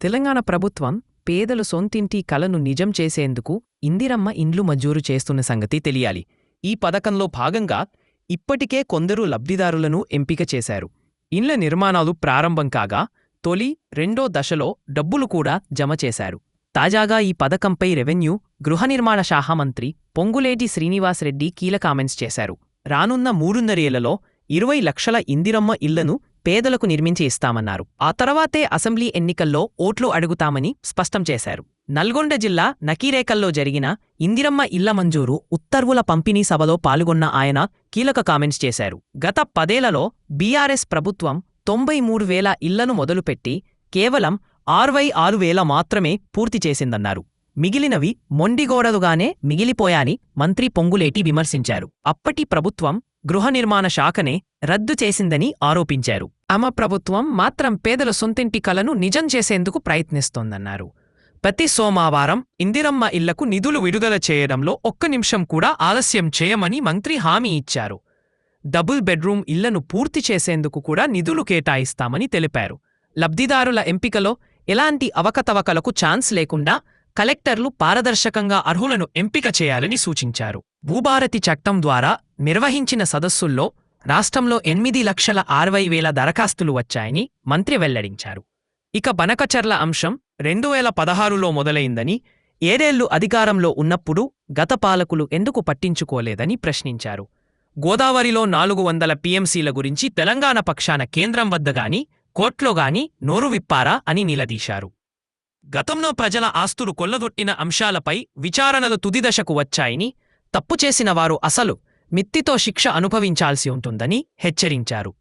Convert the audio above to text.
తెలంగాణ ప్రభుత్వం పేదల సొంతింటి కలను నిజం చేసేందుకు ఇందిరమ్మ ఇండ్లు మంజూరు చేస్తున్న సంగతి తెలియాలి. ఈ పథకంలో భాగంగా ఇప్పటికే కొందరు లబ్ధిదారులను ఎంపిక చేశారు. ఇండ్ల నిర్మాణాలు ప్రారంభం కాగా తొలి రెండో దశలో డబ్బులు కూడా జమ చేశారు. తాజాగా ఈ పథకంపై రెవెన్యూ గృహ నిర్మాణ శాఖ మంత్రి పొంగులేటి శ్రీనివాసరెడ్డి కీలక కామెంట్స్ చేశారు. రానున్న మూడున్నరేళ్ళలో ఇరవై లక్షల ఇందిరమ్మ ఇళ్ళను పేదలకు నిర్మించి ఇస్తామన్నారు. ఆ తర్వాతే అసెంబ్లీ ఎన్నికల్లో ఓట్లు అడుగుతామని స్పష్టం చేశారు. నల్గొండ జిల్లా నకీరేకల్లో జరిగిన ఇందిరమ్మ ఇళ్ళ మంజూరు ఉత్తర్వుల పంపిణీ సభలో పాల్గొన్న ఆయన కీలక కామెంట్స్ చేశారు. గత పదేళ్ళలో బీఆర్ఎస్ ప్రభుత్వం తొంభై మూడు వేల ఇళ్ళను మొదలుపెట్టి కేవలం అరవై ఆరు వేల మాత్రమే పూర్తి చేసిందన్నారు. మిగిలినవి మొండిగోడలుగానే మిగిలిపోయాని మంత్రి పొంగులేటి విమర్శించారు. అప్పటి ప్రభుత్వం గృహ నిర్మాణ శాఖనే రద్దు చేసిందని ఆరోపించారు. అమ ప్రభుత్వం మాత్రం పేదల సొంతింటి కలను నిజం చేసేందుకు ప్రయత్నిస్తోందన్నారు. ప్రతి సోమవారం ఇందిరమ్మ ఇళ్ళకు నిధులు విడుదల చేయడంలో ఒక్క నిమిషం కూడా ఆలస్యం చేయమని మంత్రి హామీ ఇచ్చారు. డబుల్ బెడ్రూమ్ ఇళ్ళను పూర్తి చేసేందుకు కూడా నిధులు కేటాయిస్తామని తెలిపారు. లబ్ధిదారుల ఎంపికలో ఎలాంటి అవకతవకలకు ఛాన్స్ లేకుండా కలెక్టర్లు పారదర్శకంగా అర్హులను ఎంపిక చేయాలని సూచించారు. భూభారతి చట్టం ద్వారా నిర్వహించిన సదస్సుల్లో రాష్ట్రంలో ఎనిమిది లక్షల అరవై వేల దరఖాస్తులు వచ్చాయని మంత్రి వెల్లడించారు. ఇక బనకచర్ల అంశం రెండు వేల పదహారులో మొదలైందని ఏడేళ్ళు అధికారంలో ఉన్నప్పుడు గత పాలకులు ఎందుకు పట్టించుకోలేదని ప్రశ్నించారు. గోదావరిలో నాలుగు వందల పీఎంసీల గురించి తెలంగాణ పక్షాన కేంద్రం వద్ద గాని కోర్టులో గాని నోరు విప్పారా అని నిలదీశారు. గతంలో ప్రజల ఆస్తులు కొల్లగొట్టిన అంశాలపై విచారణలు తుదిదశకు వచ్చాయని తప్పు చేసిన వారు అసలు మిత్తితో శిక్ష అనుభవించాల్సి ఉంటుందని హెచ్చరించారు.